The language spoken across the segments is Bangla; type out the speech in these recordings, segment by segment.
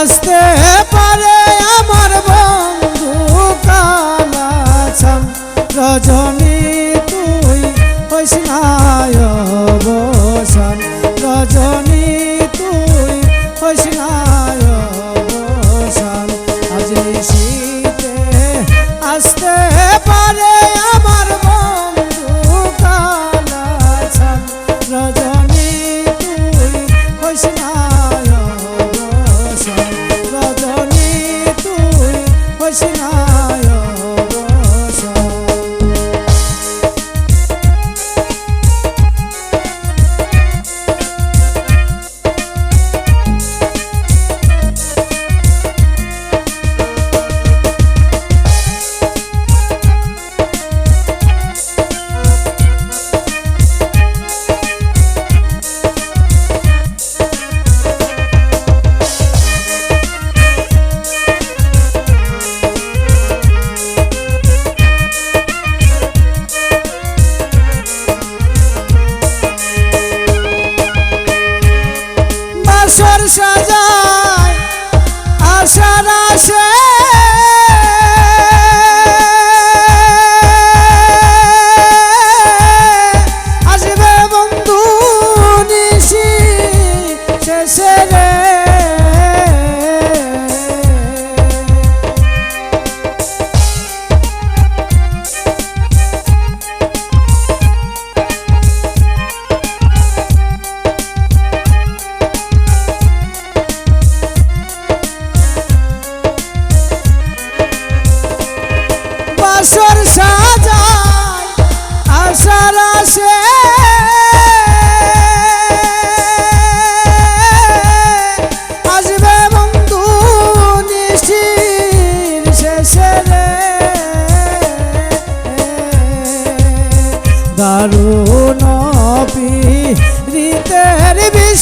আসতে পারে আমার বন্ধু কালাছাম রজনী, তুই হইস নাই অবসান রজনী, তুই হইস নাই আজ শীতে আসতে হইস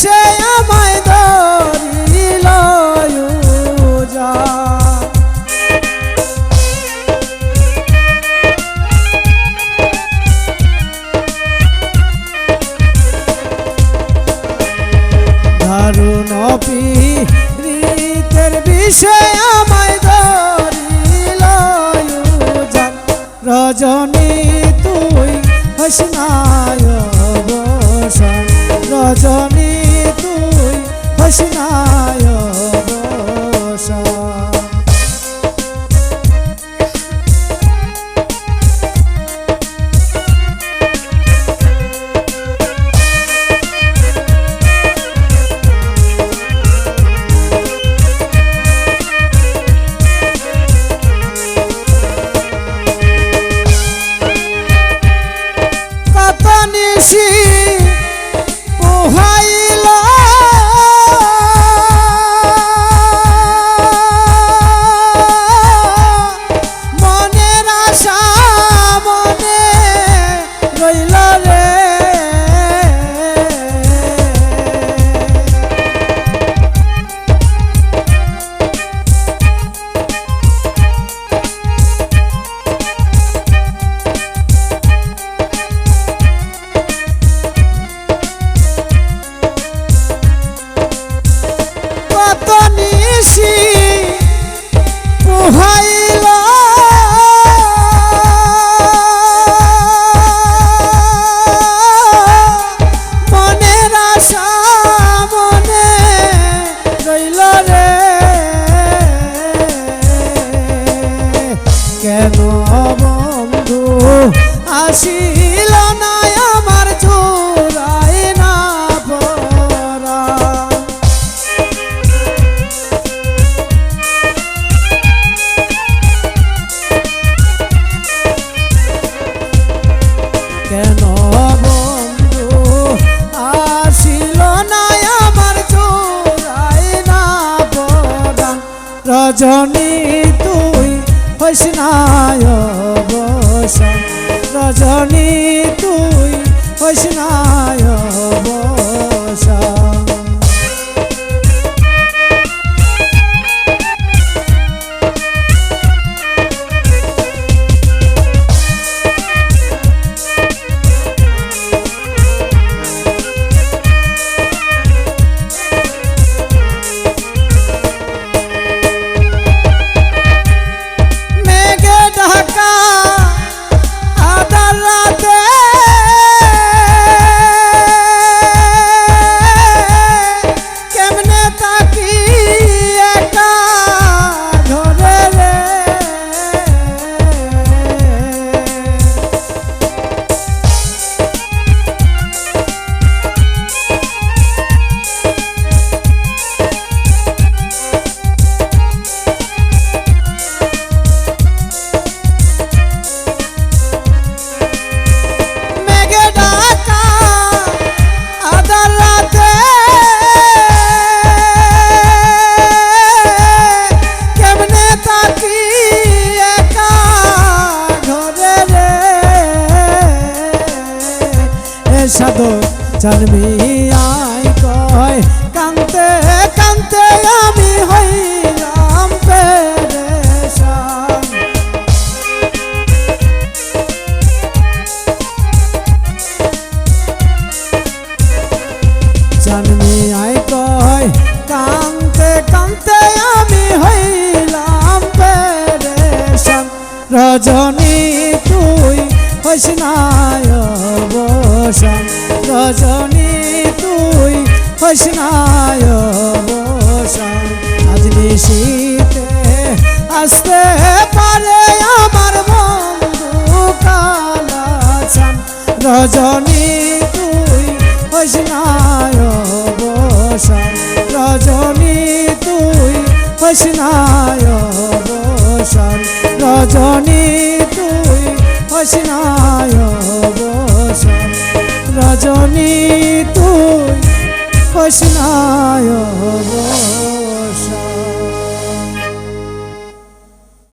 বিষয় আমায় ধরিল যা দারুণ রীতের বিষয় আমায় ধরিল রজনী তুই হসনায় কেন বন্ধু? আসিল না আমার জোড়াই না পরা কেন রজনী হইস নাই বসান রজনী তুই হইস নাই বসান জানবি আই কয় কান্তে কান্তে আমি হইলাম পেরেশান। রজনী তুই হইস নাই অবসান রজনী তুই হইস নাই অবসান আজ নিশীতে আসতে পারে আমার বন্ধু কালাচান। রজনী তুই হইস নাই অবসান রজনী তুই হইস নাই অবসান রজনী তুই অবসান রজনী তুই অবসান